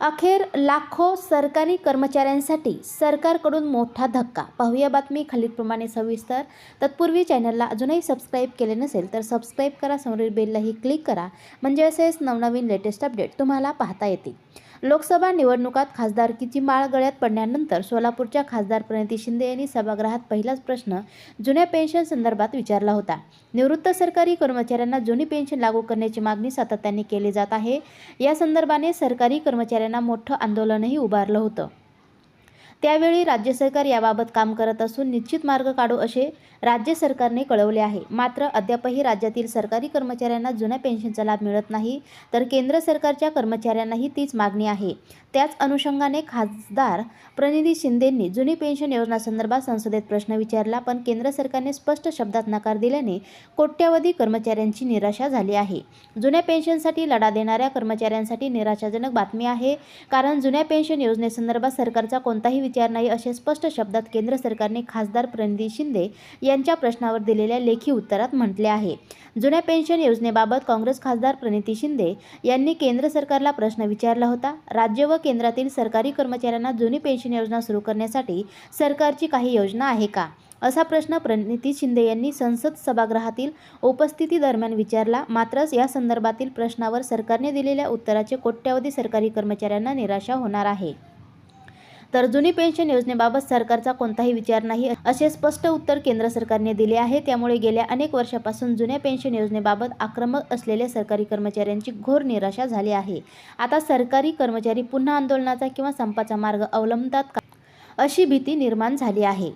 अखेर लाखो सरकारी कर्मचाऱ्यांसाठी सरकारकडून मोठा धक्का. पाहूया बातमी खालीलप्रमाणे सविस्तर. तत्पूर्वी चॅनलला अजूनही सबस्क्राईब केले नसेल तर सबस्क्राईब करा समोरील बेललाही क्लिक करा. म्हणजे असेच नवनवीन लेटेस्ट अपडेट तुम्हाला पाहता येतील. लोकसभा निवडणुकात खासदारकीची माळ गळ्यात पडल्यानंतर सोलापूरच्या खासदार प्रणिती शिंदे यांनी सभागृहात पहिलाच प्रश्न जुन्या पेन्शन संदर्भात विचारला होता. निवृत्त सरकारी कर्मचाऱ्यांना जुनी पेन्शन लागू करण्याची मागणी सातत्याने केली जात आहे. या संदर्भाने सरकारी कर्मचाऱ्यांना मोठं आंदोलनही उभारलं होतं. त्यावेळी राज्य सरकार याबाबत काम करत असून निश्चित मार्ग काढू असे राज्य सरकारने कळवले आहे. मात्र अद्यापही राज्यातील सरकारी कर्मचाऱ्यांना जुन्या पेन्शनचा लाभ मिळत नाही तर केंद्र सरकारच्या कर्मचाऱ्यांनाही तीच मागणी आहे. त्याच अनुषंगाने खासदार प्रनिधी शिंदेंनी जुनी पेन्शन योजनासंदर्भात संसदेत प्रश्न विचारला पण केंद्र सरकारने स्पष्ट शब्दात नकार दिल्याने कोट्यवधी कर्मचाऱ्यांची निराशा झाली आहे. जुन्या पेन्शनसाठी लढा देणाऱ्या कर्मचाऱ्यांसाठी निराशाजनक बातमी आहे कारण जुन्या पेन्शन योजनेसंदर्भात सरकारचा कोणताही विचार नाही असे स्पष्ट शब्दात केंद्र सरकारने खासदार प्रणिती शिंदे यांच्या प्रश्नावर दिलेल्या लेखी उत्तरात म्हटले आहे. जुन्या पेन्शन योजनेबाबत काँग्रेस खासदार प्रणिती शिंदे यांनी केंद्र सरकारला प्रश्न विचारला होता. राज्य व केंद्रातील सरकारी कर्मचाऱ्यांना जुनी पेन्शन योजना सुरू करण्यासाठी सरकारची काही योजना आहे का? असा प्रश्न प्रणिती शिंदे यांनी संसद सभागृहातील उपस्थिती दरम्यान विचारला. मात्र या संदर्भातील प्रश्नावर सरकारने दिलेल्या उत्तराचे कोट्यावधी सरकारी कर्मचाऱ्यांना निराशा होणार आहे. तर जुनी पेन्शन योजनेबाबत सरकारचा कोणताही विचार नाही असे स्पष्ट उत्तर केंद्र सरकारने दिले आहे. त्यामुळे गेल्या अनेक वर्षापासून जुन्या पेन्शन योजनेबाबत आक्रमक असलेल्या सरकारी कर्मचाऱ्यांची घोर निराशा झाली आहे. आता सरकारी कर्मचारी पुन्हा आंदोलनाचा किंवा संपाचा मार्ग अवलंबतात का? अशी भीती निर्माण झाली आहे.